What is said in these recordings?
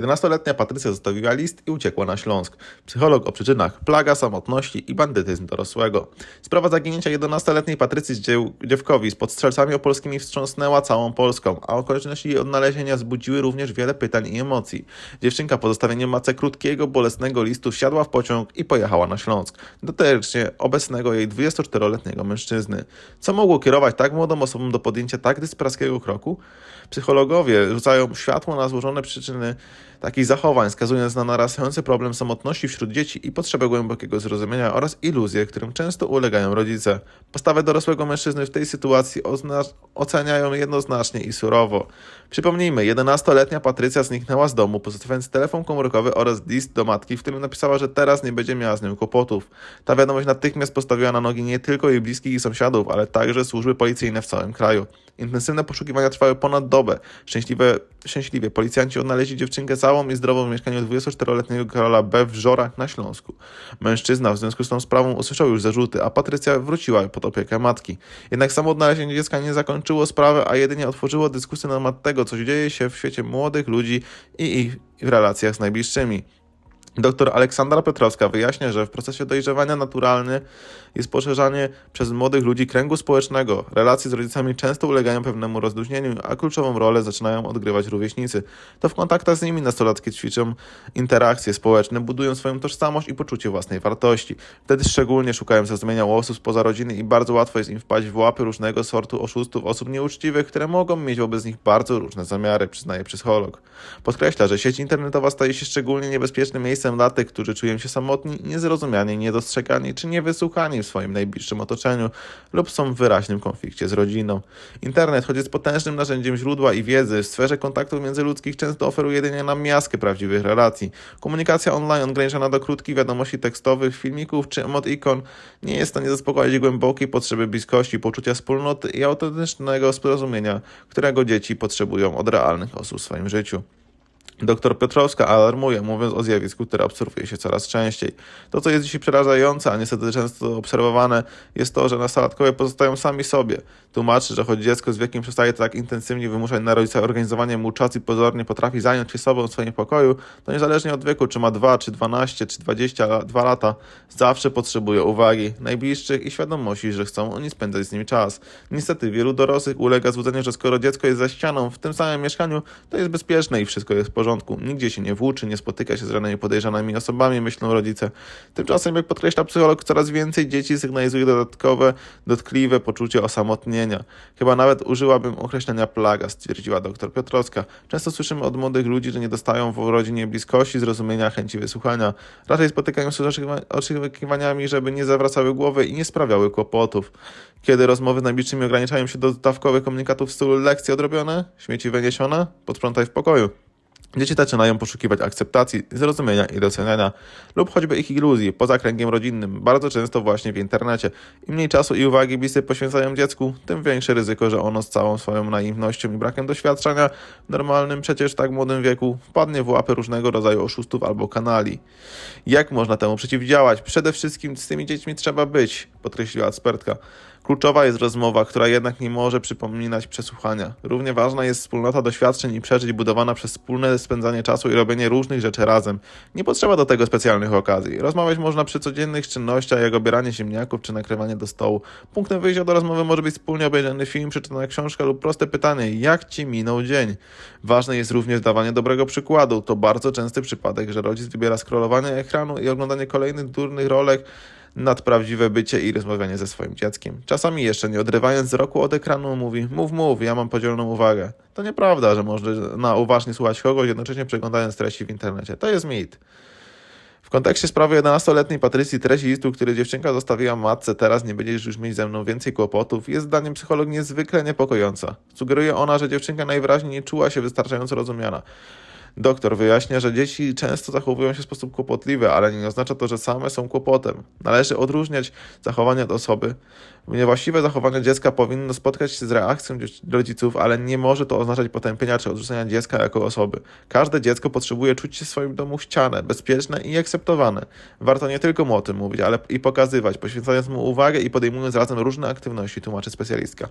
11-letnia Patrycja zostawiła list i uciekła na Śląsk. Psycholog o przyczynach plaga, samotności i bandytyzm dorosłego. Sprawa zaginięcia 11-letniej Patrycji z dzieł- Dziewkowic pod strzelcami opolskimi wstrząsnęła całą Polską, a okoliczności jej odnalezienia wzbudziły również wiele pytań i emocji. Dziewczynka po zostawieniu matce krótkiego, bolesnego listu wsiadła w pociąg i pojechała na Śląsk, do terycznie obecnego jej 24-letniego mężczyzny. Co mogło kierować tak młodą osobą do podjęcia tak dyspraskiego kroku? Psychologowie rzucają światło na złożone przyczyny takich zachowań, wskazując na narastający problem samotności wśród dzieci i potrzebę głębokiego zrozumienia oraz iluzje, którym często ulegają rodzice. Postawę dorosłego mężczyzny w tej sytuacji oceniają jednoznacznie i surowo. Przypomnijmy, 11-letnia Patrycja zniknęła z domu, pozostawiając telefon komórkowy oraz list do matki, w którym napisała, że teraz nie będzie miała z nią kłopotów. Ta wiadomość natychmiast postawiła na nogi nie tylko jej bliskich i sąsiadów, ale także służby policyjne w całym kraju. Intensywne poszukiwania trwały ponad dobę. Szczęśliwe, szczęśliwie policjanci odnaleźli dziewczynkę całą i zdrową w mieszkaniu 24-letniego Karola B. w Żorach na Śląsku. Mężczyzna w związku z tą sprawą usłyszał już zarzuty, a Patrycja wróciła pod opiekę matki. Jednak samo odnalezienie dziecka nie zakończyło sprawy, a jedynie otworzyło dyskusję na temat tego, co dzieje się w świecie młodych ludzi i ich w relacjach z najbliższymi. Doktor Aleksandra Petrowska wyjaśnia, że w procesie dojrzewania naturalny jest poszerzanie przez młodych ludzi kręgu społecznego. Relacje z rodzicami często ulegają pewnemu rozluźnieniu, a kluczową rolę zaczynają odgrywać rówieśnicy. To w kontaktach z nimi nastolatki ćwiczą interakcje społeczne, budują swoją tożsamość i poczucie własnej wartości. Wtedy szczególnie szukają zrozumienia u osób spoza rodziny i bardzo łatwo jest im wpaść w łapy różnego sortu oszustów, osób nieuczciwych, które mogą mieć wobec nich bardzo różne zamiary, przyznaje psycholog. Podkreśla, że sieć internetowa staje się szczególnie niebezpiecznym miejscem dla tych, którzy czują się samotni, niezrozumiani, niedostrzegani czy niewysłuchani w swoim najbliższym otoczeniu lub są w wyraźnym konflikcie z rodziną. Internet, choć jest potężnym narzędziem źródła i wiedzy, w sferze kontaktów międzyludzkich często oferuje jedynie nam miastkę prawdziwych relacji. Komunikacja online ograniczona do krótkich wiadomości tekstowych, filmików czy emot-ikon nie jest w stanie zaspokoić głębokiej potrzeby bliskości, poczucia wspólnoty i autentycznego zrozumienia, którego dzieci potrzebują od realnych osób w swoim życiu. Doktor Piotrowska alarmuje, mówiąc o zjawisku, które obserwuje się coraz częściej. To, co jest dzisiaj przerażające, a niestety często obserwowane, jest to, że nastolatkowie pozostają sami sobie. Tłumaczy, że choć dziecko z wiekiem przestaje tak intensywnie wymuszać na rodzica organizowanie mu czasu i pozornie potrafi zająć się sobą w swoim pokoju, to niezależnie od wieku, czy ma 2, czy 12, czy 22 lata, zawsze potrzebuje uwagi najbliższych i świadomości, że chcą oni spędzać z nimi czas. Niestety, wielu dorosłych ulega złudzeniu, że skoro dziecko jest za ścianą w tym samym mieszkaniu, to jest bezpieczne i wszystko jest w porządku. Nigdzie się nie włóczy, nie spotyka się z żadnymi podejrzanymi osobami, myślą rodzice. Tymczasem, jak podkreśla psycholog, coraz więcej dzieci sygnalizuje dodatkowe, dotkliwe poczucie osamotnienia. Chyba nawet użyłabym określenia plaga, stwierdziła dr Piotrowska. Często słyszymy od młodych ludzi, że nie dostają w rodzinie bliskości, zrozumienia, chęci wysłuchania. Raczej spotykają się z oczekiwa- oczekiwaniami, żeby nie zawracały głowy i nie sprawiały kłopotów. Kiedy rozmowy z najbliższymi ograniczają się do dawkowych komunikatów w stylu lekcje odrobione, śmieci wyniesione, posprzątaj w pokoju. Dzieci zaczynają poszukiwać akceptacji, zrozumienia i doceniania, lub choćby ich iluzji poza kręgiem rodzinnym, bardzo często właśnie w internecie. Im mniej czasu i uwagi bliscy poświęcają dziecku, tym większe ryzyko, że ono z całą swoją naiwnością i brakiem doświadczenia w normalnym, przecież tak młodym wieku, wpadnie w łapy różnego rodzaju oszustów albo kanali. Jak można temu przeciwdziałać? Przede wszystkim z tymi dziećmi trzeba być, podkreśliła ekspertka. Kluczowa jest rozmowa, która jednak nie może przypominać przesłuchania. Równie ważna jest wspólnota doświadczeń i przeżyć budowana przez wspólne spędzanie czasu i robienie różnych rzeczy razem. Nie potrzeba do tego specjalnych okazji. Rozmawiać można przy codziennych czynnościach, jak obieranie ziemniaków czy nakrywanie do stołu. Punktem wyjścia do rozmowy może być wspólnie obejrzany film, przeczytana książka lub proste pytanie, jak ci minął dzień. Ważne jest również dawanie dobrego przykładu. To bardzo częsty przypadek, że rodzic wybiera scrollowanie ekranu i oglądanie kolejnych durnych rolek, nad prawdziwe bycie i rozmawianie ze swoim dzieckiem. Czasami jeszcze nie odrywając wzroku od ekranu mówi mów, mów, ja mam podzieloną uwagę. To nieprawda, że można uważnie słuchać kogoś, jednocześnie przeglądając treści w internecie. To jest mit. W kontekście sprawy 11-letniej Patrycji treść listu, który dziewczynka zostawiła matce, teraz nie będziesz już mieć ze mną więcej kłopotów, jest zdaniem psycholog niezwykle niepokojąca. Sugeruje ona, że dziewczynka najwyraźniej nie czuła się wystarczająco rozumiana. Doktor wyjaśnia, że dzieci często zachowują się w sposób kłopotliwy, ale nie oznacza to, że same są kłopotem. Należy odróżniać zachowania od osoby. Niewłaściwe zachowanie dziecka powinno spotkać się z reakcją rodziców, ale nie może to oznaczać potępienia czy odrzucenia dziecka jako osoby. Każde dziecko potrzebuje czuć się w swoim domu chciane, bezpieczne i akceptowane. Warto nie tylko mu o tym mówić, ale i pokazywać, poświęcając mu uwagę i podejmując razem różne aktywności, tłumaczy specjalistka.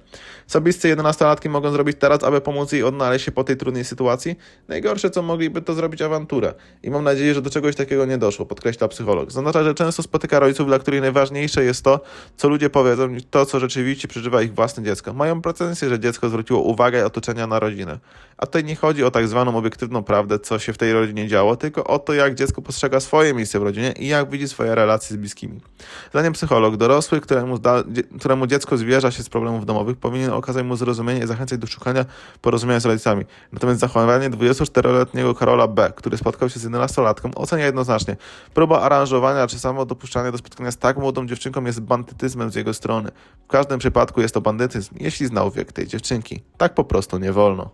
Co bliscy 11-latki mogą zrobić teraz, aby pomóc jej odnaleźć się po tej trudnej sytuacji? Najgorsze, co mogliby to zrobić awanturę. I mam nadzieję, że do czegoś takiego nie doszło, podkreśla psycholog. Zaznacza, że często spotyka rodziców, dla których najważniejsze jest to, co ludzie powiedzą, niż to, co rzeczywiście przeżywa ich własne dziecko. Mają pretensje, że dziecko zwróciło uwagę otoczenia na rodzinę. A tutaj nie chodzi o tak zwaną obiektywną prawdę, co się w tej rodzinie działo, tylko o to, jak dziecko postrzega swoje miejsce w rodzinie i jak widzi swoje relacje z bliskimi. Zdaniem psycholog, dorosły, któremu, zda, któremu dziecko zwierza się z problemów domowych, powinien okazać mu zrozumienie i zachęcać do szukania porozumienia z rodzicami. Natomiast zachowanie 24-letniego Karola B., który spotkał się z 11-latką, ocenia jednoznacznie. Próba aranżowania czy samo dopuszczanie do spotkania z tak młodą dziewczynką jest bandytyzmem z jego strony. W każdym przypadku jest to bandytyzm, jeśli znał wiek tej dziewczynki. Tak po prostu nie wolno.